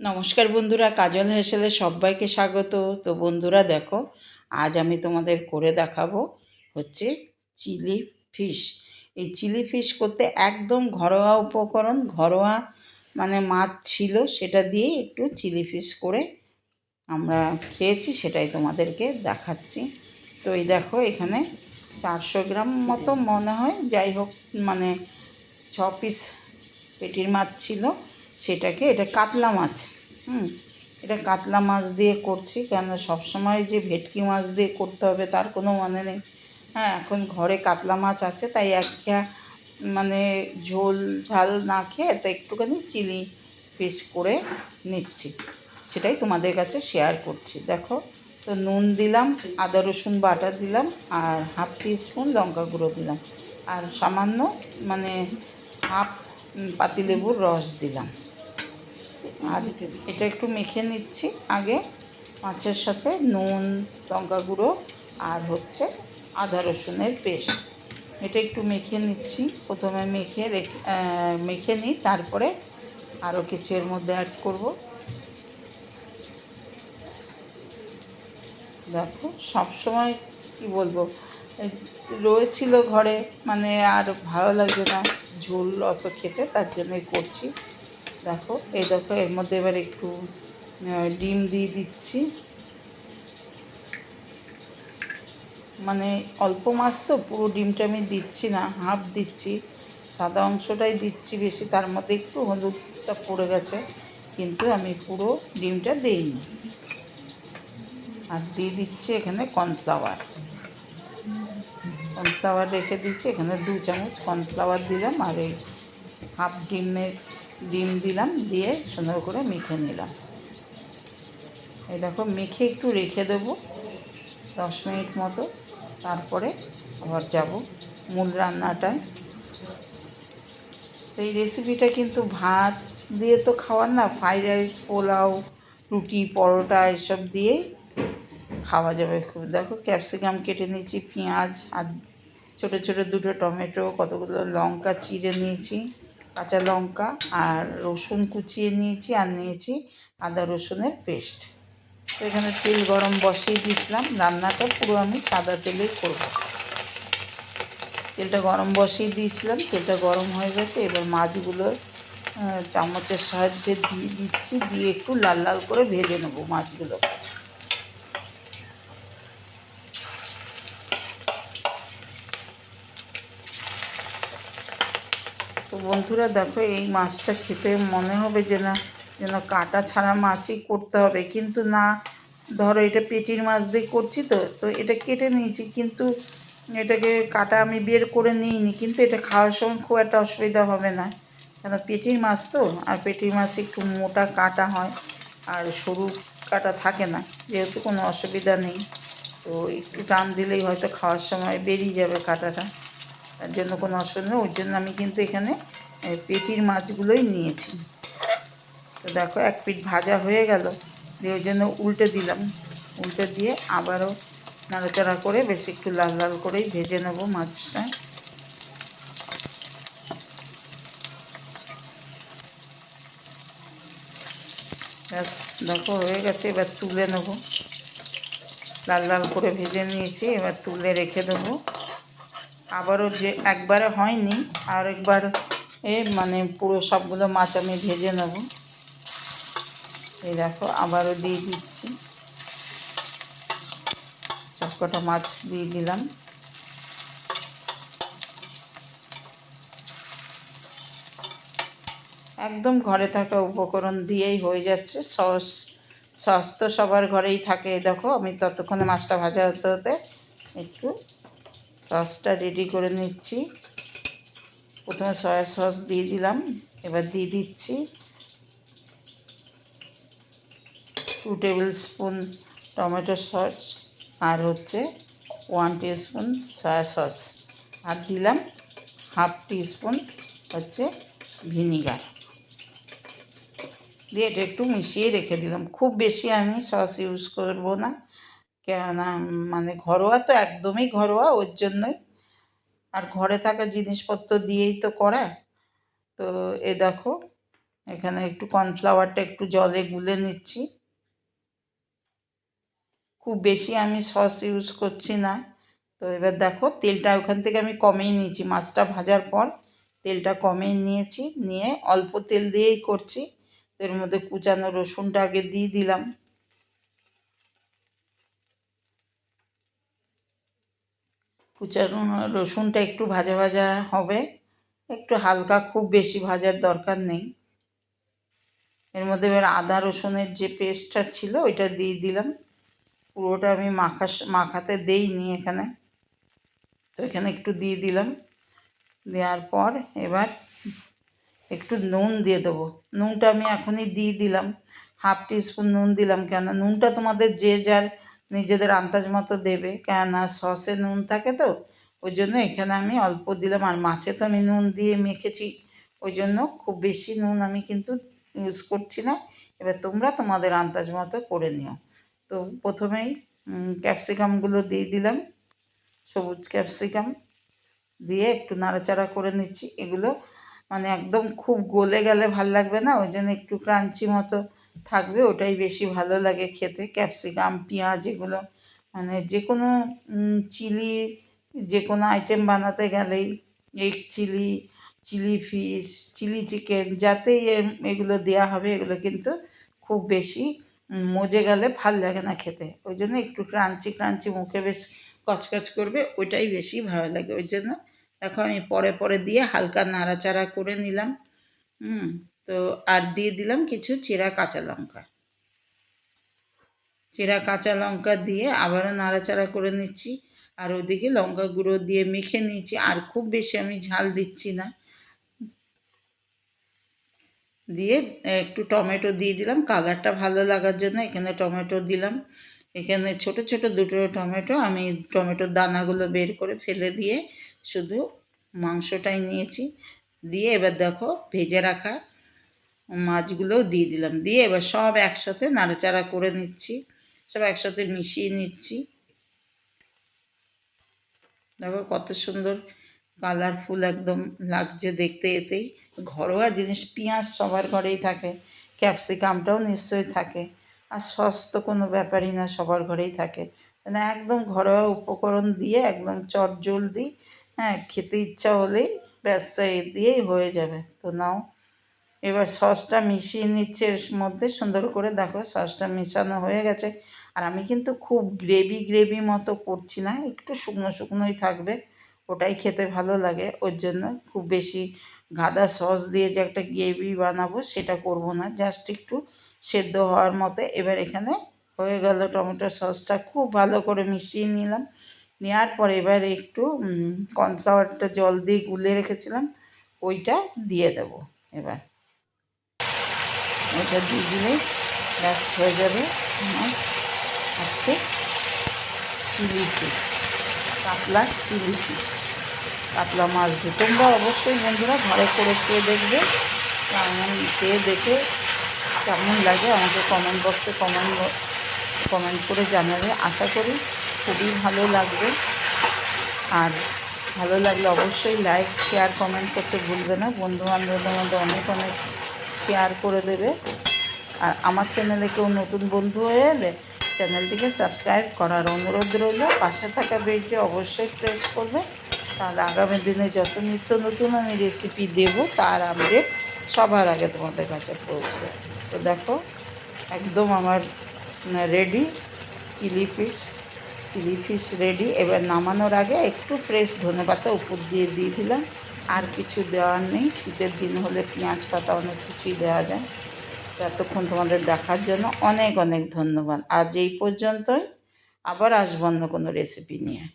নমস্কার বন্ধুরা, কাজল হেসেলে সবাইকে স্বাগত। তো বন্ধুরা, দেখো, আজ আমি তোমাদের করে দেখাবো হচ্ছে চিলি ফিশ। এই চিলি ফিশ করতে একদম ঘরোয়া উপকরণ, ঘরোয়া মানে মাছ ছিল, সেটা দিয়ে একটু চিলি ফিশ করে আমরা খেয়েছি, সেটাই তোমাদেরকে দেখাচ্ছি। তো এই দেখো, এখানে চারশো গ্রাম মতো মনে হয়, যাই হোক মানে ছ পিস পেটির মাছ ছিল। সেটাকে, এটা কাতলা মাছ, হুম, এটা কাতলা মাছ দিয়ে করছি কেন সবসময় যে ভেটকি মাছ দিয়ে করতে হবে তার কোনো মানে নেই। হ্যাঁ এখন ঘরে কাতলা মাছ আছে, তাই একটা মানে ঝোল ঝাল না খেয়ে তো একটুখানি চিলি পিস করে নিচ্ছি। সেটাই তোমাদের কাছে শেয়ার করছি। দেখো, তো নুন দিলাম, আদা, রসুন, বাটা দিলাম, আর হাফ স্পুন লঙ্কা গুঁড়ো দিলাম। আর সামান্য মানে হাফ পাতিলেবুর রস দিলাম। আর এটা একটু মেখে নিচ্ছি আগে মাছের সাথে নুন, লঙ্কা গুঁড়ো আর হচ্ছে আদা রসুনের পেস্ট। এটা একটু মেখে নিচ্ছি। প্রথমে মেখে রেখে মেখে নিই, তারপরে আরও কিছু এর মধ্যে অ্যাড করব। দেখো সবসময় কি বলব রয়েছিল ঘরে মানে আর ভালো লাগছে না। ঝোল অত খেতে, তার জন্যই করছি। দেখো, এই দেখো, এর মধ্যে এবার একটু ডিম দিয়ে দিচ্ছি। মানে অল্প মাছ তো, পুরো ডিমটা আমি দিচ্ছি না, হাফ দিচ্ছি। সাদা অংশটাই দিচ্ছি বেশি, তার মধ্যে একটু হলুদটা পড়ে গেছে, কিন্তু আমি পুরো ডিমটা দিইনি। আর দিয়ে দিচ্ছি এখানে কর্নফ্লাওয়ার। কর্নফ্লাওয়ার রেখে দিচ্ছি, এখানে দু চামচ কর্নফ্লাওয়ার দিলাম, আর এই হাফ ডিমের ডিম দিলাম, দিয়ে সুন্দর করে মেখে নিলাম। এই দেখো, মেখে একটু রেখে দেবো দশ মিনিট মতো, তারপরে আবার যাব মূল রান্নাটায়। এই রেসিপিটা কিন্তু ভাত দিয়ে তো খাওয়ার না ফ্রাইড রাইস পোলাও, রুটি, পরোটা, এসব দিয়েই খাওয়া যাবে। খুব দেখো ক্যাপসিকাম কেটে নিয়েছি, পেঁয়াজ, আর ছোটো ছোটো দুটো টমেটো, কতগুলো লঙ্কা চিড়ে নিয়েছি। কাঁচা লঙ্কা আর রসুন কুচিয়ে নিয়েছি আর নিয়েছি আদা রসুনের পেস্ট। তো এখানে তেল গরম বসিয়ে দিয়েছিলাম। রান্নাটা পুরো আমি সাদা তেলেই করব। তেলটা গরম বসিয়ে দিয়েছিলাম। তেলটা গরম হয়ে গেছে। এবার মাছগুলো চামচের সাহায্যে দিয়ে দিচ্ছি। দিয়ে একটু লাল লাল করে ভেজে নেব মাছগুলো। তো বন্ধুরা দেখো, এই মাছটা খেতে মনে হবে যে না, যেন কাটা ছাড়া মাছই করতে হবে। কিন্তু না, ধরো এটা পেটির মাছ দিয়ে করছি তো তো এটা কেটে নিয়েছি, কিন্তু এটাকে কাটা আমি বের করে নিইনি, কিন্তু এটা খাওয়ার সময় খুব একটা অসুবিধা হবে না। কেন, পেটির মাছ তো, আর পেটির মাছ একটু মোটা কাটা হয়, আর সরু কাটা থাকে না, যেহেতু কোনো অসুবিধা নেই। তো একটু টান দিলেই হয়তো খাওয়ার সময় বেরিয়ে যাবে কাটাটা। তার জন্য কোনো অসুবিধা নেই। ওই জন্য আমি কিন্তু এখানে পেটির মাছগুলোই নিয়েছি। তো দেখো, এক পিঠ ভাজা হয়ে গেল। দিয়ে ওই জন্য উল্টে দিলাম। উল্টে দিয়ে আবারও নাড়াচাড়া করে বেশি একটু লাল লাল করেই ভেজে নেব মাছটা। ব্যাস, দেখো, হয়ে গেছে। এবার তুলে নেব। লাল লাল করে ভেজে নিয়েছি। এবার তুলে রেখে দেবো। আবারও যে একবারে হয়নি আর একবার এ মানে পুরো সবগুলো মাছ আমি ভেজে নেব। এই দেখো, আবারও দিয়ে দিচ্ছি। সবকটা মাছ দিয়ে দিলাম। একদম ঘরে থাকা উপকরণ দিয়েই হয়ে যাচ্ছে। সস সস তো সবার ঘরেই থাকে, দেখো, আমি ততক্ষণে মাছটা ভাজা হতে হতে একটু সসটা রেডি করে নিচ্ছি। প্রথমে সয়া সস দিয়ে দিলাম, এবার দিয়ে দিচ্ছি two table spoon tomato sauce আর হচ্ছে ওয়ান স্পুন সয়া সস আর দিলাম হাফ স্পুন হচ্ছে ভিনিগার দিয়ে এটা একটু মিশিয়ে রেখে দিলাম। খুব বেশি আমি সস ইউজ করব না। কেননা মানে ঘরোয়া তো একদমই ঘরোয়া, ওর জন্যই। আর ঘরে থাকা জিনিসপত্র দিয়েই তো করা। তো এ দেখো, এখানে একটু কর্নফ্লাওয়ারটা একটু জলে গুলে নিচ্ছি। খুব বেশি আমি সস ইউজ করছি না। তো এবার দেখো, তেলটা ওখান থেকে আমি কমেই নিয়েছি। মাছটা ভাজার পর তেলটা কমেই নিয়েছি। নিয়ে অল্প তেল দিয়েই করছি। এর মধ্যে কুচানো রসুনটা আগে দিয়ে দিলাম। কুচানো, রসুনটা একটু ভাজা ভাজা হবে। একটু হালকা, খুব বেশি ভাজার দরকার নেই। এর মধ্যে এবার আদা রসুনের যে পেস্টটা ছিল, ওইটা দিয়ে দিলাম। পুরোটা আমি মাখা, মাখাতে দেইনি এখানে। তো এখানে একটু দিয়ে দিলাম। দেওয়ার পর এবার একটু নুন দিয়ে দেবো। নুনটা আমি এখনই দিয়ে দিলাম। হাফ টিস্পুন নুন দিলাম কেন নুনটা তোমাদের যে যার নিজেদের আন্দাজ মতো দেবে। কেননা সসে নুন থাকে তো, ওই জন্য এখানে আমি অল্প দিলাম। আর মাছে তো আমি নুন দিয়ে মেখেছি, ওই জন্য খুব বেশি নুন আমি কিন্তু ইউজ করছি না। এবার তোমরা তোমাদের আন্দাজ মতো করে নিও। তো প্রথমেই ক্যাপসিকামগুলো দিয়ে দিলাম। সবুজ ক্যাপসিকাম দিয়ে একটু নাড়াচাড়া করে নিচ্ছি। এগুলো মানে একদম খুব গলে গেলে ভালো লাগবে না, ওই জন্য একটু ক্রাঞ্চি মতো থাকবে, ওটাই বেশি ভালো লাগে খেতে। ক্যাপসিকাম, পেঁয়াজ এগুলো মানে যে কোনো চিলি যে কোনো আইটেম বানাতে গেলেই egg chilli chilli fish chilli chicken যাতেই এগুলো দেওয়া হবে, এগুলো কিন্তু খুব বেশি মজে গেলে ভালো লাগে না খেতে। ওই জন্য একটু ক্রাঞ্চি ক্রাঞ্চি মুখে বেশ কচকচ করবে, ওইটাই বেশি ভালো লাগে। ওই জন্য দেখো আমি পরে পরে দিয়ে হালকা নাড়াচাড়া করে নিলাম হুম তো আর দিয়ে দিলাম কিছু চেরা কাঁচা লঙ্কা। চেরা কাঁচা লঙ্কা দিয়ে আবারও নাড়াচাড়া করে নিচ্ছি। আর ওদিকে লঙ্কা গুঁড়ো দিয়ে মেখে নিয়েছি। আর খুব বেশি আমি ঝাল দিচ্ছি না। দিয়ে একটু টমেটো দিয়ে দিলাম। কালারটা ভালো লাগার জন্য এখানে টমেটো দিলাম। এখানে ছোট ছোট দুটো টমেটো আমি টমেটোর দানাগুলো বের করে ফেলে দিয়ে শুধু মাংসটাই নিয়েছি। দিয়ে এবার দেখো ভেজে রাখা মাছগুলোও দিয়ে দিলাম। দিয়ে এবার সব একসাথে নাড়াচাড়া করে নিচ্ছি। সব একসাথে মিশিয়ে নিচ্ছি। দেখো কত সুন্দর কালারফুল একদম লাগছে দেখতে এতেই। ঘরোয়া জিনিস, পেঁয়াজ সবার ঘরেই থাকে। ক্যাপসিকামটাও নিশ্চয়ই থাকে। আর সস তো কোনো ব্যাপারই না, সবার ঘরেই থাকে। মানে একদম ঘরোয়া উপকরণ দিয়ে একদম চট জলদি হ্যাঁ খেতে ইচ্ছা হলেই ব্যাস দিয়েই হয়ে যাবে। তো নাও এবার সসটা মিশিয়ে নিচ্ছে এর মধ্যে। সুন্দর করে দেখো সসটা মেশানো হয়ে গেছে। আর আমি কিন্তু খুব গ্রেভি গ্রেভি মতো করছি না, একটু শুকনো শুকনোই থাকবে, ওটাই খেতে ভালো লাগে। ওর জন্য খুব বেশি গাদা সস দিয়ে যে একটা গ্রেভি বানাবো সেটা করব না, জাস্ট একটু সেদ্ধ হওয়ার মতো। এবার এখানে হয়ে গেল টমেটো সসটা, খুব ভালো করে মিশিয়ে নিলাম। নেওয়ার পর এবার একটু কর্নফ্লাওয়ারটা জল দিয়ে গুলে রেখেছিলাম, ওইটা দিয়ে দেব এবার। ওইটা দিয়ে দিলে ব্যাস হয়ে যাবে আমার আজকে চিলি ফিশ কাতলা চিলি ফিশ। কাতলা মাছ দিয়ে। তোমরা অবশ্যই বন্ধুরা ঘরে করে খেয়ে দেখবে, কেমন খেয়ে দেখে কেমন লাগে আমাকে কমেন্ট বক্সে কমেন্ট কমেন্ট করে জানাবে। আশা করি খুবই ভালো লাগবে। আর ভালো লাগলে অবশ্যই লাইক শেয়ার কমেন্ট করতে ভুলবে না। বন্ধু বান্ধবদের মধ্যে অনেক অনেক শেয়ার করে দেবে। আর আমার চ্যানেলে কেউ নতুন বন্ধু হয়ে এলে চ্যানেলটিকে সাবস্ক্রাইব করার অনুরোধ রইল। পাশে থাকা বেলটি অবশ্যই প্রেস করবে। তাহলে আগামী দিনে যত নিত্য নতুন আমি রেসিপি দেবো, তার আপডেট সবার আগে তোমাদের কাছে পৌঁছে তো দেখো, একদম আমার ready chilli fish chilli fish ready এবার নামানোর আগে একটু ফ্রেশ ধনে পাতা উপর দিয়ে দিয়ে দিলাম। আর কিছু দেওয়ার নেই। শীতের দিন হলে পেঁয়াজ পাতা অনেক কিছুই দেওয়া যায়। এতক্ষণ তোমাদের দেখার জন্য অনেক অনেক ধন্যবাদ। আজ এই পর্যন্তই। আবার আসব অন্য কোনো রেসিপি নিয়ে।